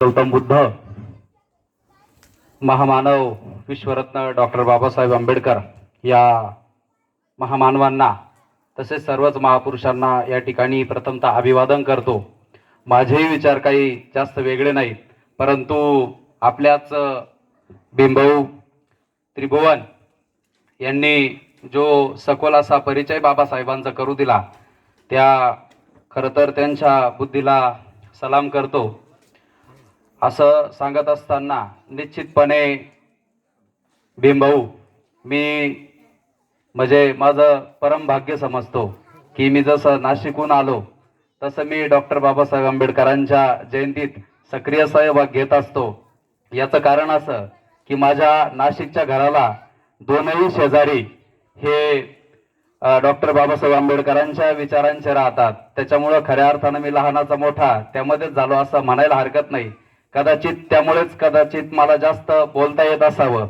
गौतम बुद्ध महामानव विश्वरत्न डॉक्टर बाबासाहेब आंबेडकर या महामानवांना तसेच सर्वच महापुरुषांना या ठिकाणी प्रथमतः अभिवादन करतो. माझेही विचार काही जास्त वेगळे नाहीत परंतु आपल्याच बिंबऊ त्रिभुवन यांनी जो सखोल असा परिचय बाबासाहेबांचा करू दिला त्या खरं तर त्यांच्या बुद्धीला सलाम करतो. असं सांगत असताना निश्चितपणे भीमभाऊ मी म्हणजे माझं परम भाग्य समजतो की मी जसं नाशिकहून आलो तसं मी डॉक्टर बाबासाहेब आंबेडकरांच्या जयंतीत सक्रिय सहभाग घेत असतो. याचं कारण असं की माझ्या नाशिकच्या घराला दोनही शेजारी हे डॉक्टर बाबासाहेब आंबेडकरांच्या विचारांचे राहतात. त्याच्यामुळं खऱ्या अर्थानं मी लहानाचा मोठा त्यामध्येच झालो असं म्हणायला हरकत नाही. कदाचित त्यामुळेच कदाचित मला जास्त बोलता येत असावं.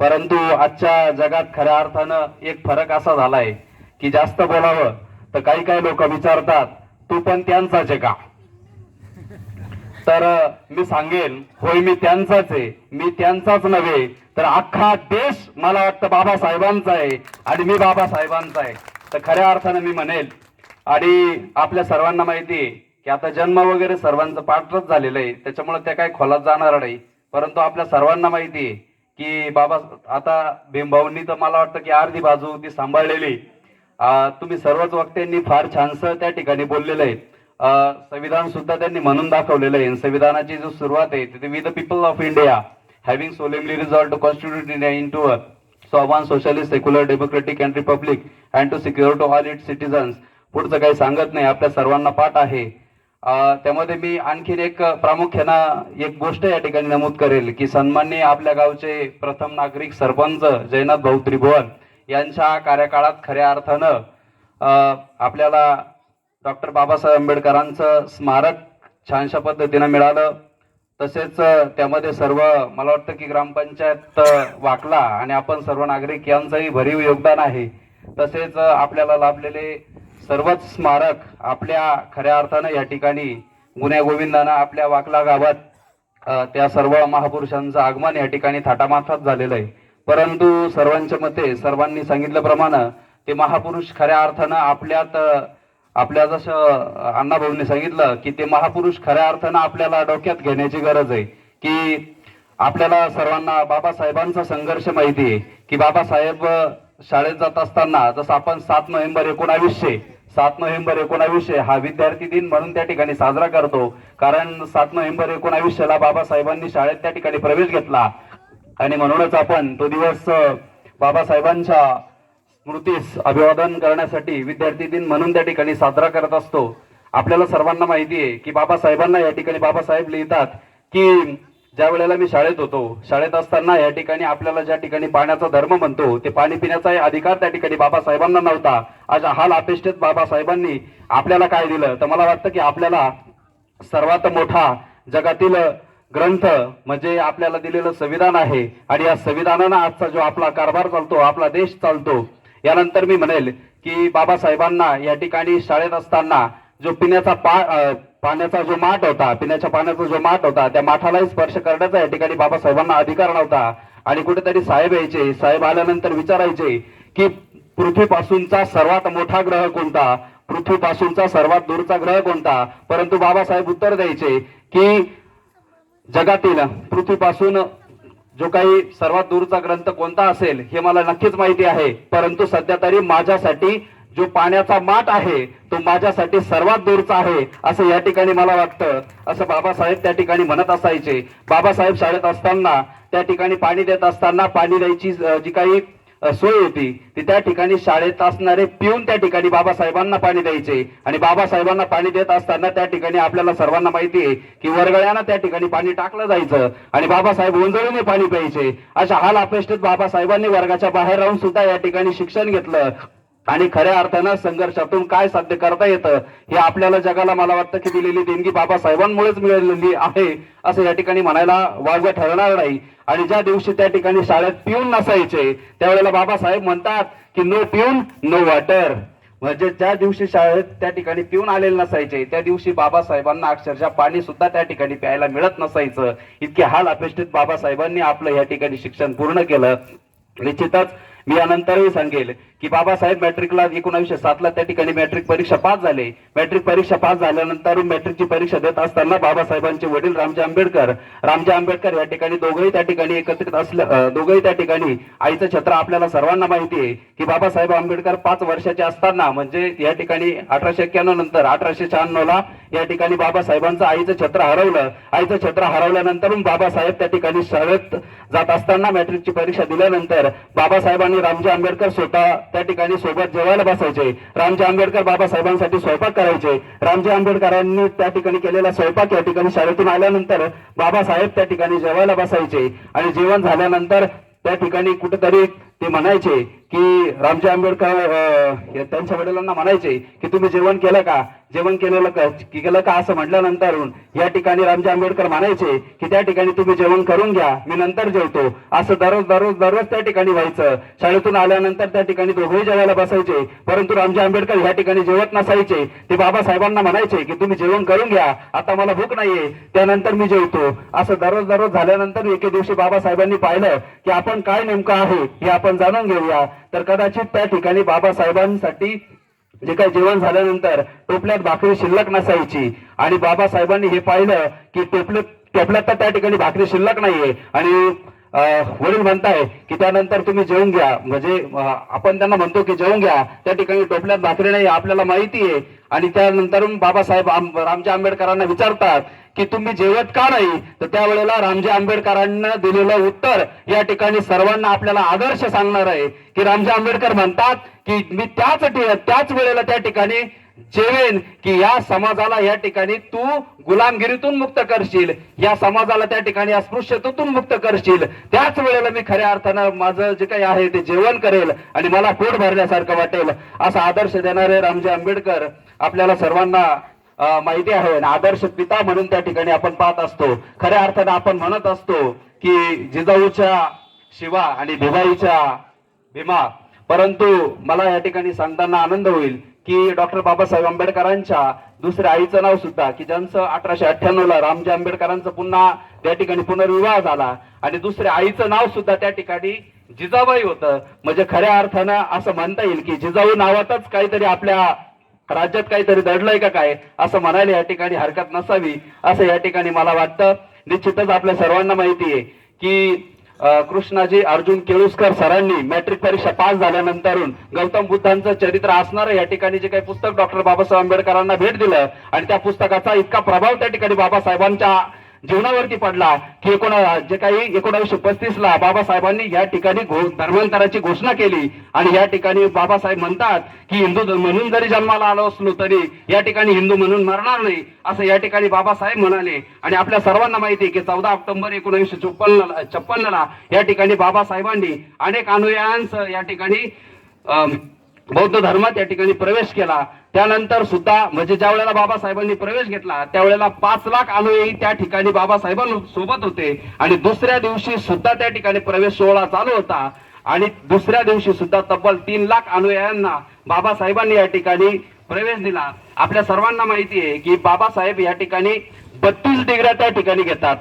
परंतु आजच्या जगात खऱ्या अर्थानं एक फरक असा झालाय की जास्त बोलावं तर काही काही लोक विचारतात तू पण त्यांचाच आहे का? तर मी सांगेन होय मी त्यांचाच आहे मी त्यांचाच नव्हे तर अख्खा देश मला वाटतं बाबासाहेबांचा आहे आणि मी बाबासाहेबांचा आहे. तर खऱ्या अर्थानं मी म्हणेल आणि आपल्या सर्वांना माहिती आहे की आता जन्म वगैरे सर्वांचं पाठच झालेलं आहे. त्याच्यामुळे त्या काही खोलात जाणार नाही. परंतु आपल्या सर्वांना माहिती आहे की बाबा आता भीमभाऊंनी तर मला वाटतं की अर्धी बाजू ती सांभाळलेली तुम्ही सर्वच वक्त्यांनी फार छानसं त्या ठिकाणी बोललेलं आहे. संविधान सुद्धा त्यांनी म्हणून दाखवलेलं आहे. संविधानाची जो सुरुवात आहे तिथे with the people of India having solemnly resolved to constitute India into sovereign socialist secular democratic and republic and to secure to all it citizens पुढचं काही सांगत नाही. आपल्या सर्वांना पाठ आहे. त्यामध्ये मी आणखीन एक प्रामुख्यानं एक गोष्ट या ठिकाणी नमूद करेल की सन्माननीय आपल्या गावचे प्रथम नागरिक सरपंच जयनाथ भाऊ त्रिभुवन यांच्या कार्यकाळात खऱ्या अर्थानं आपल्याला डॉक्टर बाबासाहेब आंबेडकरांचं स्मारक छानशा पद्धतीनं मिळालं. तसेच त्यामध्ये सर्व मला वाटतं की ग्रामपंचायत वाकला आणि आपण सर्व नागरिक यांचंही भरीव योगदान आहे. तसेच आपल्याला लाभलेले सर्वच स्मारक आपल्या खऱ्या अर्थानं या ठिकाणी गुन्ह्या गोविंदानं आपल्या वाकला गावात त्या सर्व महापुरुषांचं आगमन या ठिकाणी थाटामाथात झालेलं आहे. परंतु सर्वांच्या मते सर्वांनी सांगितल्याप्रमाणे ते महापुरुष खऱ्या अर्थानं आपल्यात आपल्या जसं अण्णाभाऊंनी सांगितलं की ते महापुरुष खऱ्या अर्थानं आपल्याला डोक्यात घेण्याची गरज आहे. की आपल्याला सर्वांना बाबासाहेबांचा संघर्ष माहिती आहे. की बाबासाहेब शाळेत जात असताना जसं आपण सात नोव्हेंबर एकोणावीसशे सात नोव्हेंबर एकोणावीसशे हा विद्यार्थी दिन म्हणून त्या ठिकाणी साजरा करतो. कारण सात नोव्हेंबर एकोणावीसशेला बाबासाहेबांनी शाळेत त्या ठिकाणी प्रवेश घेतला. आणि म्हणूनच आपण तो दिवस बाबासाहेबांच्या स्मृतीस अभिवादन करण्यासाठी विद्यार्थी दिन म्हणून त्या ठिकाणी साजरा करत असतो. आपल्याला सर्वांना माहिती आहे की बाबासाहेबांना या ठिकाणी बाबासाहेब लिहितात की ज्या वेळेला मी शाळेत होतो शाळेत असताना या ठिकाणी आपल्याला ज्या ठिकाणी पाण्याचा धर्म म्हणतो ते पाणी पिण्याचा अधिकार त्या ठिकाणी बाबासाहेबांना नव्हता. अशा हाल अपेक्षित बाबासाहेबांनी आपल्याला काय दिलं? तर मला वाटतं की आपल्याला सर्वात मोठा जगातील ग्रंथ म्हणजे आपल्याला दिलेलं संविधान आहे. आणि या संविधानानं आजचा जो आपला कारभार चालतो आपला देश चालतो यानंतर मी म्हणेल की बाबासाहेबांना या ठिकाणी शाळेत असताना जो पिण्याचा पा पाण्याचा जो माठ होता पिण्याच्या पाण्याचा जो माठ होता त्या माठालाही स्पर्श करण्याचा या ठिकाणी बाबासाहेबांना अधिकार नव्हता. आणि कुठेतरी साहेब यायचे साहेब आल्यानंतर विचारायचे की पृथ्वीपासूनचा सर्वात मोठा ग्रह कोणता? पृथ्वीपासूनचा सर्वात दूरचा ग्रह कोणता? परंतु बाबासाहेब उत्तर द्यायचे की जगातील पृथ्वीपासून जो काही सर्वात दूरचा ग्रंथ कोणता असेल हे मला नक्कीच माहिती आहे. परंतु सध्या तरी माझ्यासाठी जो पाण्याचा माठ आहे तो माझ्यासाठी सर्वात दूरचा आहे असं या ठिकाणी मला वाटतं. असं बाबासाहेब त्या ठिकाणी म्हणत असायचे. बाबासाहेब शाळेत असताना त्या ठिकाणी पाणी देत असताना पाणी द्यायची जी काही सोय होती ती त्या ठिकाणी शाळेत असणारे पिऊन त्या ठिकाणी बाबासाहेबांना पाणी द्यायचे. आणि बाबासाहेबांना पाणी देत असताना त्या ठिकाणी आपल्याला सर्वांना माहिती आहे की वर्गळ्यानं त्या ठिकाणी पाणी टाकलं जायचं आणि बाबासाहेब उंजळीने पाणी प्यायचे. अशा हाल अपेक्षित बाबासाहेबांनी वर्गाच्या बाहेर राहून सुद्धा या ठिकाणी शिक्षण घेतलं. आणि खऱ्या अर्थानं संघर्षातून काय साध्य करता येतं हे आपल्याला जगाला मला वाटतं की दिलेली देणगी बाबासाहेबांमुळेच मिळालेली आहे असं या ठिकाणी म्हणायला वावगं ठरणार नाही. आणि ज्या दिवशी त्या ठिकाणी शाळेत पिऊन नसायचे त्यावेळेला बाबासाहेब म्हणतात की नो पिऊन नो वॉटर. म्हणजे ज्या दिवशी शाळेत त्या ठिकाणी पिऊन आलेले नसायचे त्या दिवशी बाबासाहेबांना अक्षरशः पाणी सुद्धा त्या ठिकाणी प्यायला मिळत नसायचं. इतके हाल अपेक्षित बाबासाहेबांनी आपलं या ठिकाणी शिक्षण पूर्ण केलं. निश्चितच मी यानंतरही सांगेल की बाबासाहेब मॅट्रिकला सात सातला त्या ठिकाणी मॅट्रिक परीक्षा पास झाले. मॅट्रिक परीक्षा पास झाल्यानंतर मॅट्रिकची परीक्षा देत असताना बाबासाहेबांचे वडील रामजी आंबेडकर रामजी आंबेडकर या ठिकाणी दोघंही त्या ठिकाणी एकत्रित असल्या दोघंही त्या ठिकाणी आईचं छत्र आपल्याला सर्वांना माहिती आहे की बाबासाहेब आंबेडकर पाच वर्षाचे असताना म्हणजे या ठिकाणी अठराशे एक्क्याण्णव नंतर अठराशे शहाण्णव ला या ठिकाणी बाबासाहेबांचं आईचं छत्र हरवलं. आईचं छत्र हरवल्यानंतर बाबासाहेब त्या ठिकाणी शाळेत जात असताना मॅट्रिकची परीक्षा दिल्यानंतर बाबासाहेबांनी रामजी आंबेडकर स्वतः त्या ठिकाणी सोबत जेवायला बसायचे. रामजी आंबेडकर बाबासाहेबांसाठी स्वयंपाक करायचे. रामजी आंबेडकरांनी त्या ठिकाणी केलेला स्वयंपाक या ठिकाणी शाळेतून आल्यानंतर बाबासाहेब त्या ठिकाणी जेवायला बसायचे. आणि जेवण झाल्यानंतर त्या ठिकाणी कुठेतरी ते म्हणायचे की रामजी आंबेडकर अं, त्यांच्या वडिलांना म्हणायचे की तुम्ही जेवण केलं का? जेवण केलेलं केलं का असं म्हटल्यानंतर या ठिकाणी रामजी आंबेडकर म्हणायचे की त्या ठिकाणी तुम्ही जेवण करून घ्या मी नंतर जेवतो. असं दररोज दररोज दररोज त्या ठिकाणी व्हायचं. शाळेतून आल्यानंतर त्या ठिकाणी दोघेही जेवायला बसायचे. परंतु रामजी आंबेडकर या ठिकाणी जेवत नसायचे. ते बाबासाहेबांना म्हणायचे की तुम्ही जेवण करून घ्या आता मला भूक नाहीये त्यानंतर मी जेवतो. असं दररोज दररोज झाल्यानंतर एके दिवशी बाबासाहेबांनी पाहिलं की आपण काय नेमकं आहे हे आपण जाणून घेऊया. तर कदाचित त्या ठिकाणी बाबासाहेबांसाठी जे काही जेवण झाल्यानंतर टोपल्यात भाकरी शिल्लक नसायची. आणि बाबासाहेबांनी हे पाहिलं की टोपल्यात टोपल्यात तर त्या ठिकाणी भाकरी शिल्लक नाहीये. आणि वडील म्हणताय की त्यानंतर तुम्ही जेवून घ्या. म्हणजे आपण त्यांना म्हणतो की जेवून घ्या. त्या ठिकाणी टोपल्यात भाकरी नाही आपल्याला माहिती आहे आणि त्यानंतर बाबासाहेब रामजी आंबेडकरांना विचारतात की तुम्ही जेवत का नाही? तर त्यावेळेला रामजी आंबेडकरांना दिलेलं उत्तर या ठिकाणी सर्वांना आपल्याला आदर्श सांगणार आहे. की रामजी आंबेडकर म्हणतात की मी त्याच त्याच वेळेला त्या ठिकाणी जेवेन की या समाजाला या ठिकाणी तू गुलामगिरीतून मुक्त करशील. या समाजाला त्या ठिकाणी अस्पृश्यतेतून मुक्त करशील. त्याच वेळेला मी खऱ्या अर्थानं माझं जे काही आहे ते जेवण करेल आणि मला पोट भरल्यासारखं वाटेल असा आदर्श देणारे रामजी आंबेडकर आपल्याला सर्वांना माहिती आहे. आणि आदर्श पिता म्हणून त्या ठिकाणी आपण पाहत असतो. खऱ्या अर्थानं आपण म्हणत असतो की जिजाऊच्या शिवा आणि भिवाईच्या भीमा परंतु मला या ठिकाणी सांगताना आनंद होईल की डॉक्टर बाबासाहेब आंबेडकरांच्या दुसऱ्या आईचं नाव सुद्धा की ज्यांचं अठराशे अठ्ठ्याण्णव ला रामजी आंबेडकरांचा पुन्हा त्या ठिकाणी पुनर्विवाह झाला आणि दुसऱ्या आईचं नाव सुद्धा त्या ठिकाणी जिजाबाई होतं. म्हणजे खऱ्या अर्थानं असं म्हणता येईल की जिजाऊ नावातच काहीतरी आपल्या राज्यात काहीतरी दडलंय का काय असं म्हणायला या ठिकाणी हरकत नसावी असं या ठिकाणी मला वाटतं. निश्चितच आपल्या सर्वांना माहिती आहे की कृष्णाजी अर्जुन केळुसकर सरांनी मॅट्रिक परीक्षा पास झाल्यानंतरून गौतम बुद्धांचं चरित्र असणारं या ठिकाणी जे काही पुस्तक डॉक्टर बाबासाहेब आंबेडकरांना भेट दिलं आणि त्या पुस्तकाचा इतका प्रभाव त्या ठिकाणी बाबासाहेबांच्या जीवनावरती पडला. की एकोण जे काही एकोणावीसशे पस्तीस ला बाबासाहेबांनी या ठिकाणी धर्मांतराची घोषणा केली. आणि या ठिकाणी बाबासाहेब म्हणतात की हिंदू म्हणून जरी जन्माला आलो असलो तरी या ठिकाणी हिंदू म्हणून मरणार नाही असं या ठिकाणी बाबासाहेब म्हणाले. आणि आपल्या सर्वांना माहिती आहे की चौदा ऑक्टोबर एकोणीसशे चोपन्न छप्पन्न ला या ठिकाणी बाबासाहेबांनी अनेक अनुयायांचं या ठिकाणी अं, बौद्ध धर्मात या ठिकाणी प्रवेश केला. त्यानंतर सुद्धा म्हणजे ज्या वेळेला बाबासाहेबांनी प्रवेश घेतला त्यावेळेला पाच लाख अनुयायी त्या ठिकाणी बाबासाहेबांसोबत होते. आणि दुसऱ्या दिवशी सुद्धा त्या ठिकाणी प्रवेश सोहळा चालू होता. आणि दुसऱ्या दिवशी सुद्धा तब्बल तीन लाख अनुयायांना बाबासाहेबांनी या ठिकाणी प्रवेश दिला. आपल्या सर्वांना माहिती आहे की बाबासाहेब या ठिकाणी बत्तीस डिग्र्या त्या ठिकाणी घेतात.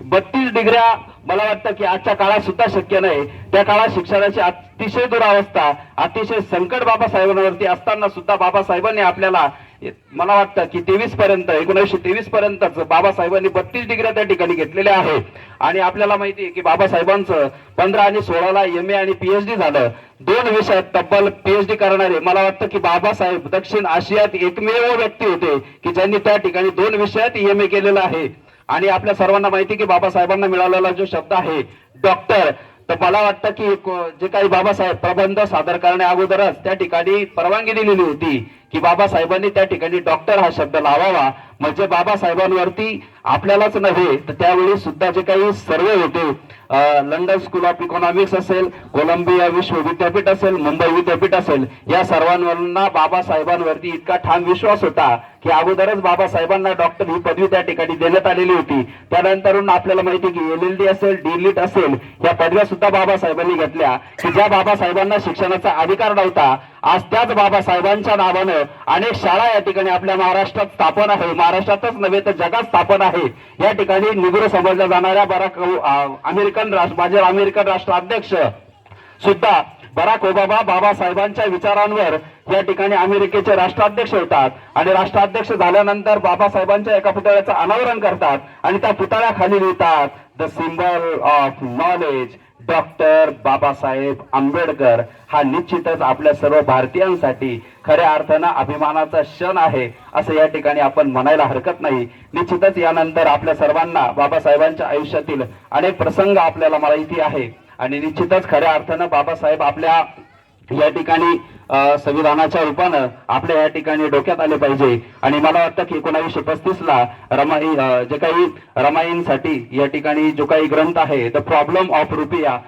बत्तीस डिग्र्या मला वाटतं की आजच्या काळात सुद्धा शक्य नाही. त्या काळात शिक्षणाची अतिशय दुरावस्था अतिशय संकट बाबासाहेबांवरती असताना सुद्धा बाबासाहेबांनी आपल्याला मला वाटतं की तेवीस पर्यंत एकोणीसशे तेवीस पर्यंतच बाबासाहेबांनी बत्तीस डिग्र्या त्या ठिकाणी घेतलेल्या आहे आणि आपल्याला माहिती आहे की बाबासाहेबांचं पंधरा आणि सोळाला एम ए आणि पीएचडी झालं. दोन विषयात तब्बल पीएचडी करणारे मला वाटतं की बाबासाहेब दक्षिण आशियात एकमेव व्यक्ती होते की ज्यांनी त्या ठिकाणी दोन विषयात एम ए केलेलं आहे. आणि आपल्या सर्वांना माहिती की बाबासाहेबांना मिळालेला जो शब्द आहे डॉक्टर तर मला वाटतं की जे काही बाबासाहेब प्रबंध सादर करण्या अगोदरच त्या ठिकाणी परवानगी दिलेली होती की बाबासाहेबांनी त्या ठिकाणी डॉक्टर हा शब्द लावावा. म्हणजे बाबासाहेबांवरती आपल्यालाच नव्हे तर त्यावेळी सुद्धा जे काही सर्वे होते लंडन स्कूल ऑफ इकॉनॉमिक्स असेल कोलंबिया विश्व विद्यापीठ असेल मुंबई विद्यापीठ असेल या सर्वांवरना बाबासाहेबांवरती इतका ठाम विश्वास होता की अगोदरच बाबासाहेबांना डॉक्टर ही पदवी त्या ठिकाणी देण्यात आलेली होती. त्यानंतरून आपल्याला माहिती की एल एल डी असेल डीलिट असेल या पदव्या सुद्धा बाबासाहेबांनी घेतल्या. की ज्या बाबासाहेबांना शिक्षणाचा अधिकार नव्हता आज त्याच बाबासाहेबांच्या नावानं अनेक शाळा या ठिकाणी आपल्या महाराष्ट्रात स्थापन आहे. महाराष्ट्रातच नव्हे तर जगात स्थापन आहे. या ठिकाणी निग्रो समजल्या जाणाऱ्या बराक अमेरिकन राष्ट्र माझे अमेरिकन राष्ट्राध्यक्ष सुद्धा बराक ओबामा बाबासाहेबांच्या विचारांवर या ठिकाणी अमेरिकेचे राष्ट्राध्यक्ष होतात. आणि राष्ट्राध्यक्ष झाल्यानंतर बाबासाहेबांच्या एका पुतळ्याचं अनावरण करतात आणि त्या पुतळ्याखाली लिहितात the symbol of knowledge doctor Babasaheb Ambedkar हा निश्चितच आपल्या सर्व भारतीयांसाठी खऱ्या अर्थानं अभिमानाचा क्षण आहे असं या ठिकाणी आपण म्हणायला हरकत नाही. निश्चितच यानंतर आपल्या सर्वांना बाबासाहेबांच्या आयुष्यातील अनेक प्रसंग आपल्याला माहिती आहे. आणि निश्चितच खऱ्या अर्थानं बाबासाहेब आपल्या या ठिकाणी संविधानाच्या रूपानं आपल्या या ठिकाणी डोक्यात आले पाहिजे. आणि मला वाटतं की एकोणावीसशे पस्तीस ला रमाई जे काही रमाईंसाठी या ठिकाणी जो काही ग्रंथ आहे the problem of rupiya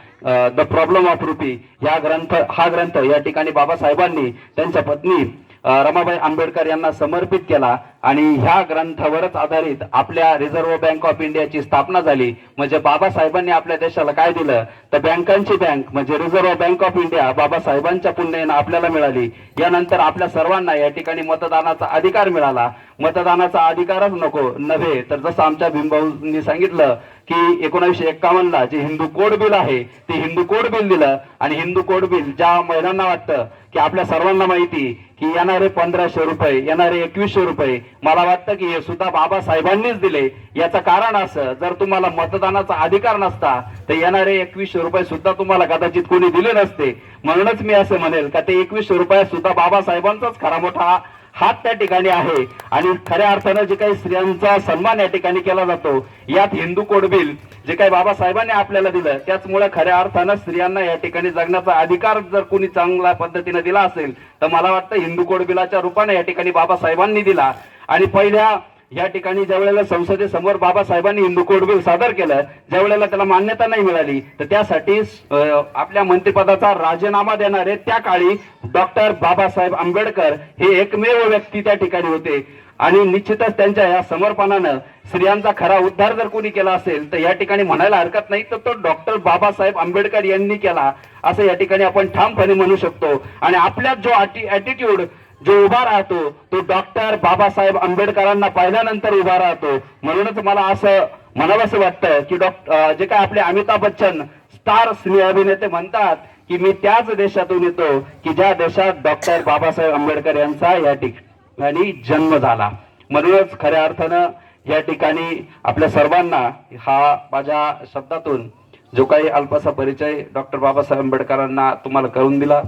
the problem of rupee या ग्रंथ हा ग्रंथ या ठिकाणी बाबासाहेबांनी त्यांच्या पत्नी रमाबाई आंबेडकर यांना समर्पित केला आणि ह्या ग्रंथावरच आधारित आपल्या रिझर्व्ह बँक ऑफ इंडियाची स्थापना झाली. म्हणजे बाबासाहेबांनी आपल्या देशाला काय दिलं? तर बँकांची बँक म्हणजे रिझर्व्ह बँक ऑफ इंडिया बाबासाहेबांच्या पुण्यानं आपल्याला मिळाली. यानंतर आपल्या सर्वांना या ठिकाणी मतदानाचा अधिकार मिळाला. मतदानाचा अधिकारच नको नव्हे. तर जसं आमच्या भीमभाऊंनी सांगितलं की एकोणीसशे एक्कावन्न ला जे हिंदू कोड बिल आहे ते हिंदू कोड बिल दिलं. आणि हिंदू कोड बिल ज्या महिलांना वाटतं की आपल्या सर्वांना माहिती की येणारे पंधराशे रुपये येणारे एकवीसशे रुपये मला वाटतं की हे सुद्धा बाबासाहेबांनीच दिले. याचं कारण असं जर तुम्हाला मतदानाचा अधिकार नसता तर येणारे एकवीसशे रुपये सुद्धा तुम्हाला कदाचित कोणी दिले नसते. म्हणूनच मी असं म्हणेल का ते एकवीसशे रुपये सुद्धा बाबासाहेबांचाच खरा मोठा हात त्या ठिकाणी आहे. आणि खऱ्या अर्थानं जे काही स्त्रियांचा सन्मान या ठिकाणी केला जातो यात हिंदू कोडबिल जे काही बाबासाहेबांनी आपल्याला दिलं त्याचमुळे खऱ्या अर्थानं स्त्रियांना या ठिकाणी जगण्याचा अधिकार जर कोणी चांगल्या पद्धतीने दिला असेल तर मला वाटतं हिंदू कोडबिलाच्या रूपाने या ठिकाणी बाबासाहेबांनी दिला. आणि पहिल्या या ठिकाणी ज्या वेळेला संसदेसमोर बाबासाहेबांनी हिंदू कोड बिल सादर केलं ज्या वेळेला त्याला मान्यता नाही मिळाली तर त्यासाठी आपल्या मंत्रिपदाचा राजीनामा देणारे त्या काळी डॉक्टर बाबासाहेब आंबेडकर हे एकमेव व्यक्ती त्या ठिकाणी होते. आणि निश्चितच त्यांच्या या समर्पणानं स्त्रियांचा खरा उद्धार जर कोणी केला असेल तर या ठिकाणी म्हणायला हरकत नाही तर तो डॉक्टर बाबासाहेब आंबेडकर यांनी केला असं या ठिकाणी आपण ठामपणे म्हणू शकतो. आणि आपल्यात जो ऍटिट्यूड जो उभा राहतो तो डॉक्टर बाबासाहेब आंबेडकरांना पाहिल्यानंतर उभा राहतो. म्हणूनच मला असं म्हणावंसं वाटतं की डॉक्टर जे काय आपले अमिताभ बच्चन स्टार सिने अभिनेते म्हणतात की मी त्याच देशातून येतो की ज्या देशात डॉक्टर बाबासाहेब आंबेडकर यांचा या ठिकाणी जन्म झाला. म्हणूनच खऱ्या अर्थानं या ठिकाणी आपल्या सर्वांना हा माझ्या शब्दातून जो काही अल्पसा परिचय डॉक्टर बाबासाहेब आंबेडकरांना तुम्हाला करून दिला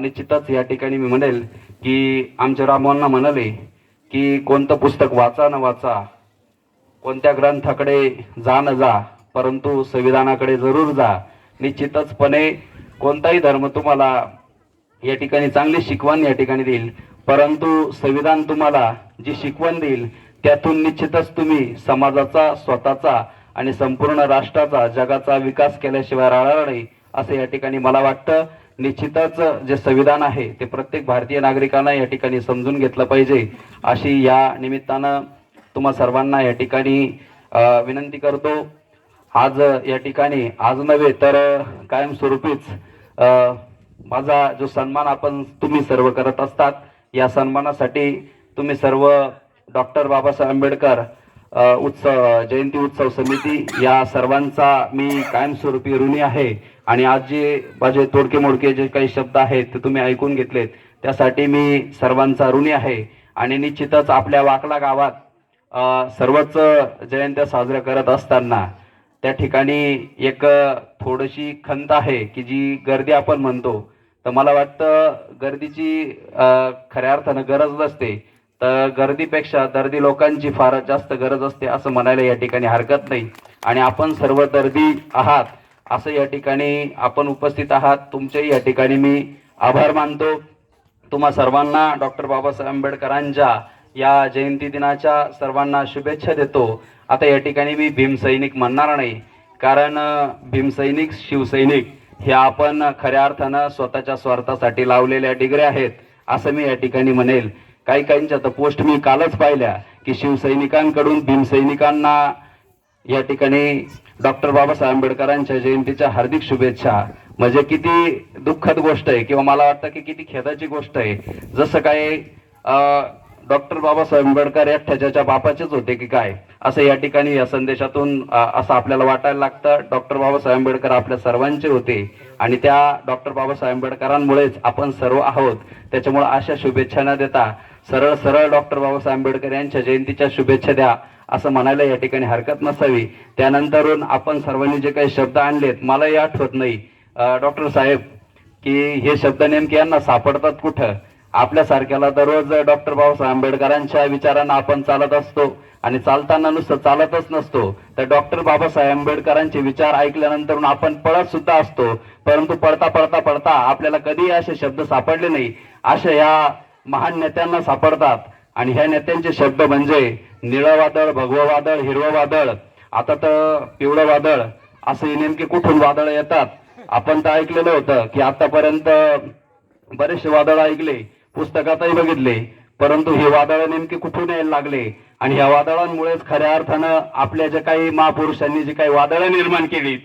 निश्चितच या ठिकाणी मी म्हणेल की आमच्या रामांना म्हणाले की कोणतं पुस्तक वाचा न वाचा कोणत्या ग्रंथाकडे जा न जा परंतु संविधानाकडे जरूर जा. निश्चितचपणे कोणताही धर्म तुम्हाला या ठिकाणी चांगली शिकवण या ठिकाणी देईल परंतु संविधान तुम्हाला जी शिकवण देईल त्यातून निश्चितच तुम्ही समाजाचा स्वतःचा आणि संपूर्ण राष्ट्राचा जगाचा विकास केल्याशिवाय राहणार नाही असं या ठिकाणी मला वाटतं. निश्चितच जे संविधान आहे ते प्रत्येक भारतीय नागरिकांना या ठिकाणी समजून घेतलं पाहिजे अशी या निमित्तानं तुम्हा सर्वांना या ठिकाणी विनंती करतो. आज या ठिकाणी आज नव्हे तर कायमस्वरूपीच माझा जो सन्मान आपण तुम्ही सर्व करत असतात या सन्मानासाठी तुम्ही सर्व डॉक्टर बाबासाहेब आंबेडकर उत्सव जयंती उत्सव समिती या सर्वांचा मी कायमस्वरूपी ऋणी आहे. आणि आज जे माझे तोडके मोडके जे काही शब्द आहेत ते तुम्ही ऐकून घेतलेत त्यासाठी मी सर्वांचा ऋणी आहे. आणि निश्चितच आपल्या वाकला गावात सर्वच जयंत्या साजऱ्या करत असताना त्या ठिकाणी एक थोडीशी खंत आहे की जी गर्दी आपण म्हणतो. तर मला वाटतं गर्दीची खऱ्या अर्थानं गरज नसते तर गर्दीपेक्षा दर्दी लोकांची फार जास्त गरज असते असं म्हणायला या ठिकाणी हरकत नाही. आणि आपण सर्व दर्दी आहात असं या ठिकाणी आपण उपस्थित आहात. तुमचेही या ठिकाणी मी आभार मानतो. तुम्हा सर्वांना डॉक्टर बाबासाहेब आंबेडकरांच्या या जयंती दिनाच्या सर्वांना शुभेच्छा देतो. आता या ठिकाणी मी भीमसैनिक म्हणणार नाही. कारण भीमसैनिक शिवसैनिक हे आपण खऱ्या अर्थानं स्वतःच्या स्वार्थासाठी लावलेल्या डिग्र्या आहेत असं मी या ठिकाणी म्हणेल. काही काहींच्या तर पोस्ट मी कालच पाहिल्या की शिवसैनिकांकडून भीमसैनिकांना या ठिकाणी डॉक्टर बाबासाहेब आंबेडकरांच्या जयंतीच्या हार्दिक शुभेच्छा. म्हणजे किती दुःखद गोष्ट आहे किंवा मला वाटतं की किती खेदाची गोष्ट आहे. जसं काय डॉक्टर बाबासाहेब आंबेडकर या ठेच्याच्या बापाचेच होते की काय? असं या ठिकाणी या संदेशातून असं आपल्याला वाटायला लागतं. डॉक्टर बाबासाहेब आंबेडकर आपल्या सर्वांचे होते. आणि त्या डॉक्टर बाबासाहेब आंबेडकरांमुळेच आपण सर्व आहोत. त्याच्यामुळे अशा शुभेच्छा न देता सरळ सरळ डॉक्टर बाबासाहेब आंबेडकर यांच्या जयंतीच्या शुभेच्छा द्या असं म्हणायला या ठिकाणी हरकत नसावी. त्यानंतरून आपण सर्वांनी जे काही शब्द आणलेत मलाही आठवत नाही. डॉक्टर साहेब की हे शब्द नेमके यांना सापडतात कुठं? आपल्यासारख्याला दररोज डॉक्टर बाबासाहेब आंबेडकरांच्या विचारांना आपण चालत असतो आणि चालताना नुसतं चालतच नसतो. तर डॉक्टर बाबासाहेब आंबेडकरांचे विचार ऐकल्यानंतर आपण पळत सुद्धा असतो. परंतु पळता पळता पळता आपल्याला कधी असे शब्द सापडले नाही. अशा या महान नेत्यांना सापडतात. आणि ह्या नेत्यांचे शब्द म्हणजे निळं वादळ भगवं वादळ हिरवं वादळ. आता तर पिवळं वादळ. असे नेमके कुठून वादळ येतात? आपण तर ऐकलेलं होतं की आतापर्यंत बरेचसे वादळ ऐकले पुस्तकातही बघितले. परंतु हे वादळ नेमके कुठून यायला लागले? आणि ह्या वादळांमुळेच खऱ्या अर्थानं आपल्या जे काही महापुरुषांनी जी काही वादळं निर्माण केली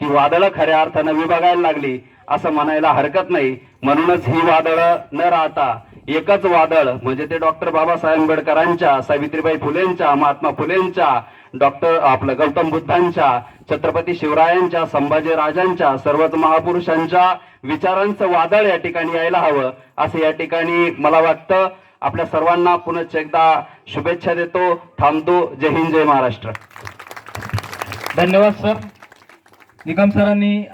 ती वादळं खऱ्या अर्थानं विभागायला लागली असं म्हणायला हरकत नाही. म्हणूनच ही वादळं न राहता एकच वादळ म्हणजे ते डॉक्टर बाबासाहेब आंबेडकरांच्या सावित्रीबाई फुलेंच्या महात्मा फुलेंच्या डॉक्टर आपलं गौतम बुद्धांच्या छत्रपती शिवरायांच्या संभाजी राजांच्या सर्वच महापुरुषांच्या विचारांचं वादळ या ठिकाणी यायला हवं. असं या ठिकाणी मला वाटतं. आपल्या सर्वांना पुनश्च एकदा शुभेच्छा देतो. थांबतो. जय हिंद जय महाराष्ट्र. धन्यवाद सर. निकम सरांनी